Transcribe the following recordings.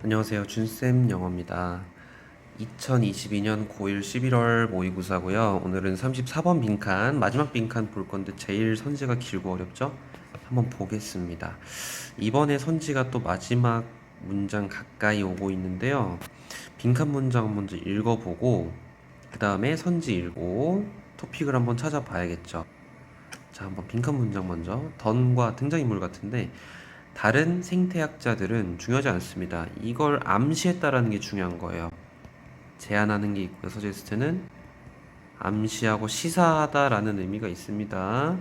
안녕하세요. 준쌤 영어입니다. 2022년 고1 11월 모의고사고요. 오늘은 34번 빈칸, 마지막 빈칸 볼 건데 제일 선지가 길고 어렵죠? 한번 보겠습니다. 이번에 선지가 또 마지막 문장 가까이 오고 있는데요. 빈칸 문장 먼저 읽어보고 그 다음에 선지 읽고 토픽을 한번 찾아봐야겠죠. 자, 한번 빈칸 문장 먼저. 던과 등장인물 같은데 다른 생태학자들은 중요하지 않습니다. 이걸 암시했다라는 게 중요한 거예요. 제안하는 게 있고요. 서제스트는 암시하고 시사하다라는 의미가 있습니다.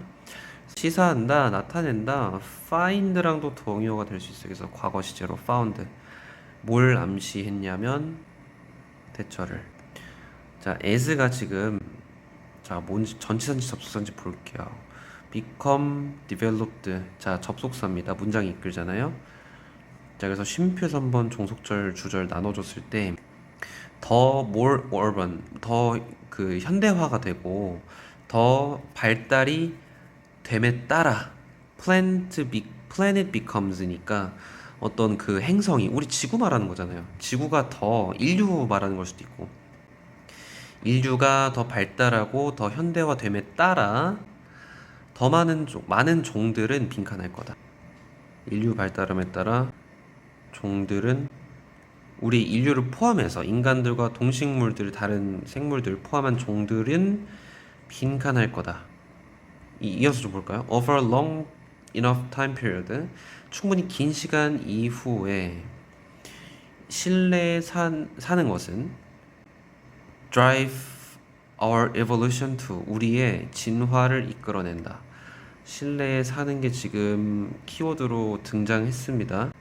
시사한다, 나타낸다, find랑도 동의어가 될 수 있어요. 그래서 과거 시제로 found. 뭘 암시했냐면 대처를. 자, as가 지금 자, 뭔지 전치사인지 접속사인지 볼게요. Become developed. 자, 접속사입니다. 문장이 이끌잖아요. 자, 그래서 쉼표에서 한번 종속절, 주절 나눠줬을 때 더 more urban, 더 그 현대화가 되고 더 발달이 됨에 따라 planet, be, planet becomes니까 어떤 그 행성이 우리 지구 말하는 거잖아요. 지구가 더 인류 말하는 걸 수도 있고 인류가 더 발달하고 더 현대화됨에 따라 더 많은 종, 많은 종들은 빈칸할 거다. 인류 발달함에 따라 종들은 우리 인류를 포함해서 인간들과 동식물들, 다른 생물들 포함한 종들은 빈칸할 거다. 이, 이어서 좀 볼까요? Over long enough time period, 충분히 긴 시간 이후에 실내에 산, 사는 것은 drive our evolution to 우리의 진화를 이끌어낸다. 실내에 사는 게 지금 키워드로 등장했습니다.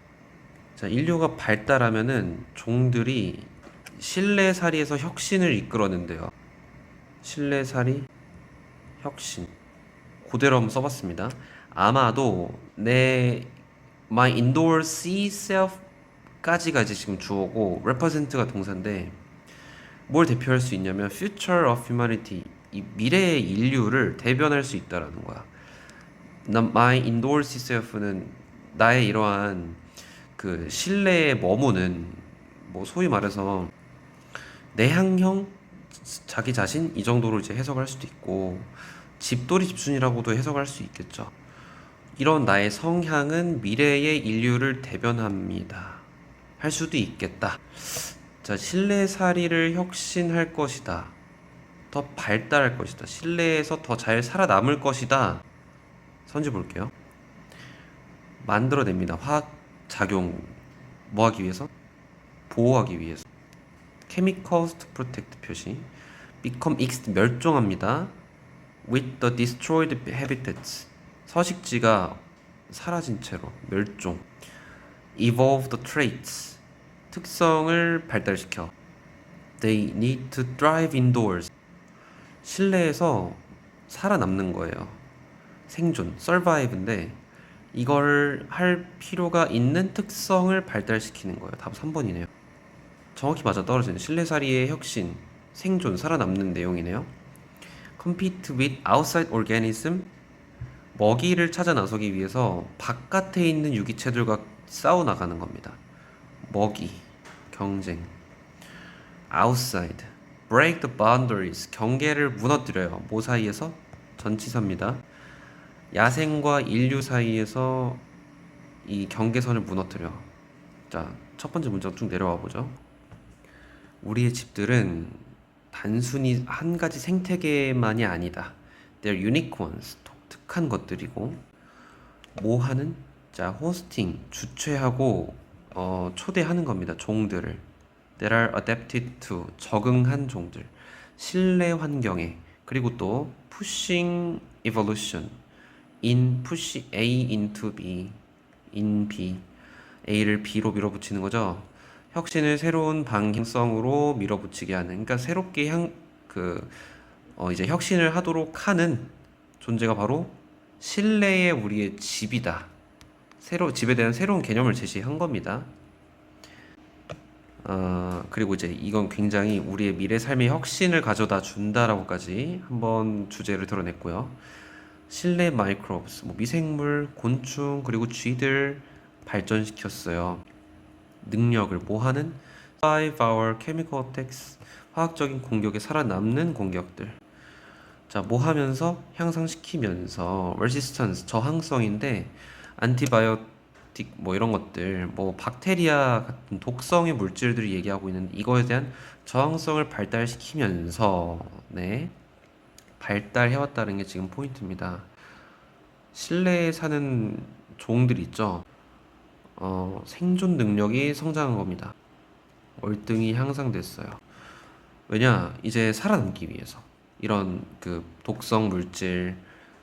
자, 인류가 발달하면은 종들이 실내살이에서 혁신을 이끌어낸대요. 실내살이 혁신. 그대로 한번 써봤습니다. 아마도 내 my indoor sea self까지가 이제 지금 주어고 represent가 동사인데 뭘 대표할 수 있냐면 future of humanity 이 미래의 인류를 대변할 수 있다라는 거야. 나 my indoor self는 나의 이러한 그 실내에 머무는 뭐 소위 말해서 내향형 자기 자신 이 정도로 이제 해석할 수도 있고 집돌이 집순이라고도 해석할 수 있겠죠. 이런 나의 성향은 미래의 인류를 대변합니다. 할 수도 있겠다. 자, 실내살이를 혁신할 것이다. 더 발달할 것이다. 실내에서 더 잘 살아남을 것이다. 선지 볼게요. 만들어냅니다. 화학 작용 뭐 하기 위해서? 보호하기 위해서. chemicals to protect 표시. become extinct 멸종합니다. with the destroyed habitats. 서식지가 사라진 채로 멸종. evolve the traits. 특성을 발달시켜. They need to thrive indoors. 실내에서 살아남는 거예요. 생존, survive인데 이걸 할 필요가 있는 특성을 발달시키는 거예요. 답 3번이네요. 정확히 맞아 떨어지는 실내살이의 혁신, 생존, 살아남는 내용이네요. compete with outside organism 먹이를 찾아 나서기 위해서 바깥에 있는 유기체들과 싸워 나가는 겁니다. 먹이, 경쟁. outside break the boundaries 경계를 무너뜨려요. 뭐 사이에서? 전치사입니다. 야생과 인류 사이에서 이 경계선을 무너뜨려. 자, 첫 번째 문장 쭉 내려와 보죠. 우리의 집들은 단순히 한 가지 생태계만이 아니다. They're unique ones. 독특한 것들이고 뭐 하는? 자, 호스팅, 주최하고 어, 초대하는 겁니다. 종들을. That are adapted to 적응한 종들. 실내 환경에 그리고 또 pushing evolution in push A into B in B A를 B로 밀어붙이는 거죠. 혁신을 새로운 방향성으로 밀어붙이게 하는 그러니까 새롭게 향그 어, 이제 혁신을 하도록 하는 존재가 바로 실내의 우리의 집이다. 새로 집에 대한 새로운 개념을 제시한 겁니다. 어, 그리고 이제 이건 굉장히 우리의 미래 삶의 혁신을 가져다 준다라고까지 한번 주제를 드러냈고요. 실내 마이크로브스, 뭐 미생물, 곤충, 그리고 쥐들 발전시켰어요. 능력을 뭐하는 survive our chemical attacks 화학적인 공격에 살아남는 공격들 자, 뭐 하면서 향상시키면서 resistance 저항성인데 antibiotic 뭐 이런 것들 뭐 박테리아 같은 독성의 물질들이 얘기하고 있는 이거에 대한 저항성을 발달시키면서 네 발달해 왔다는 게 지금 포인트입니다. 실내에 사는 종들 있죠. 어, 생존 능력이 성장한 겁니다. 월등히 향상됐어요. 왜냐? 이제 살아남기 위해서. 이런 그 독성 물질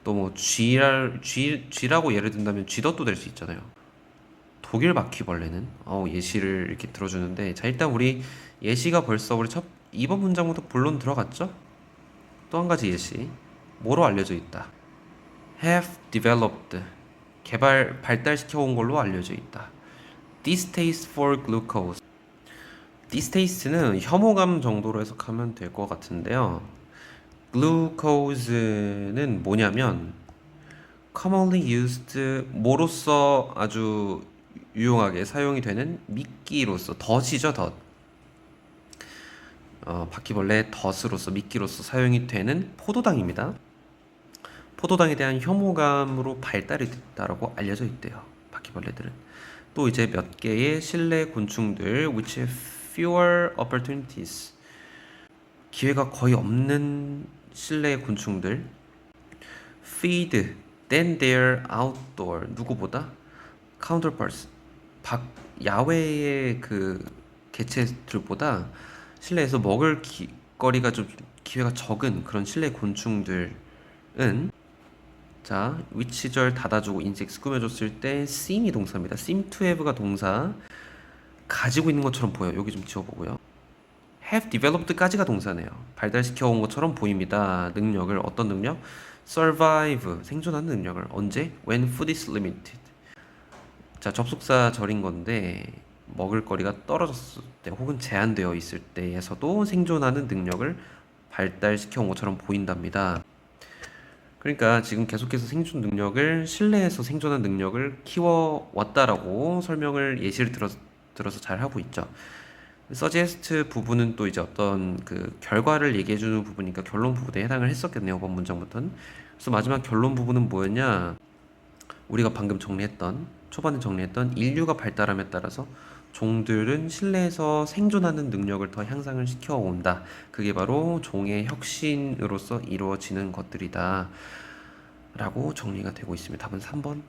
또 뭐 쥐랄 쥐 쥐라고 예를 든다면 쥐덫도 될 수 있잖아요. 독일 바퀴벌레는 어 예시를 이렇게 들어주는데 자 일단 우리 예시가 벌써 우리 첫 2번 문장부터 본론 들어갔죠? 또 한 가지 예시 뭐로 알려져 있다. have developed 개발 발달시켜 온 걸로 알려져 있다. distaste for glucose distaste는 혐오감 정도로 해석하면 될 것 같은데요. glucose는 뭐냐면 commonly used 뭐로서 아주 유용하게 사용이 되는 미끼로서 덫이죠 덫. 어, 바퀴벌레 덫으로서 미끼로서 사용이 되는 포도당입니다. 포도당에 대한 혐오감으로 발달이 됐다라고 알려져 있대요. 바퀴벌레들은. 또 이제 몇 개의 실내 곤충들 which have fewer opportunities. 기회가 거의 없는 실내 곤충들. feed than their outdoor. 누구보다? counterparts. 밖 야외의 그 개체들보다 실내에서 먹을 기, 거리가 좀 기회가 적은 그런 실내 곤충들은 자 위치절 닫아주고 인섹스 꾸며줬을 때 seem이 동사입니다. seem to have가 동사 가지고 있는 것처럼 보여. 여기 좀 지워보고요. have developed까지가 동사네요. 발달시켜 온 것처럼 보입니다. 능력을 어떤 능력? survive 생존하는 능력을 언제? when food is limited. 자 접속사 절인 건데 먹을 거리가 떨어졌을 때 혹은 제한되어 있을 때에서도 생존하는 능력을 발달시켜 온 것처럼 보인답니다. 그러니까 지금 계속해서 생존 능력을 실내에서 생존한 능력을 키워 왔다라고 설명을 예시를 들어서 들어서 잘 하고 있죠. 서제스트 부분은 또 이제 어떤 그 결과를 얘기해 주는 부분이니까 결론 부분에 해당을 했었겠네요. 번 문장부터는. 그래서 마지막 결론 부분은 뭐였냐? 우리가 방금 정리했던 초반에 정리했던 인류가 발달함에 따라서 종들은 실내에서 생존하는 능력을 더 향상을 시켜 온다. 그게 바로 종의 혁신으로서 이루어지는 것들이다. 라고 정리가 되고 있습니다. 답은 3번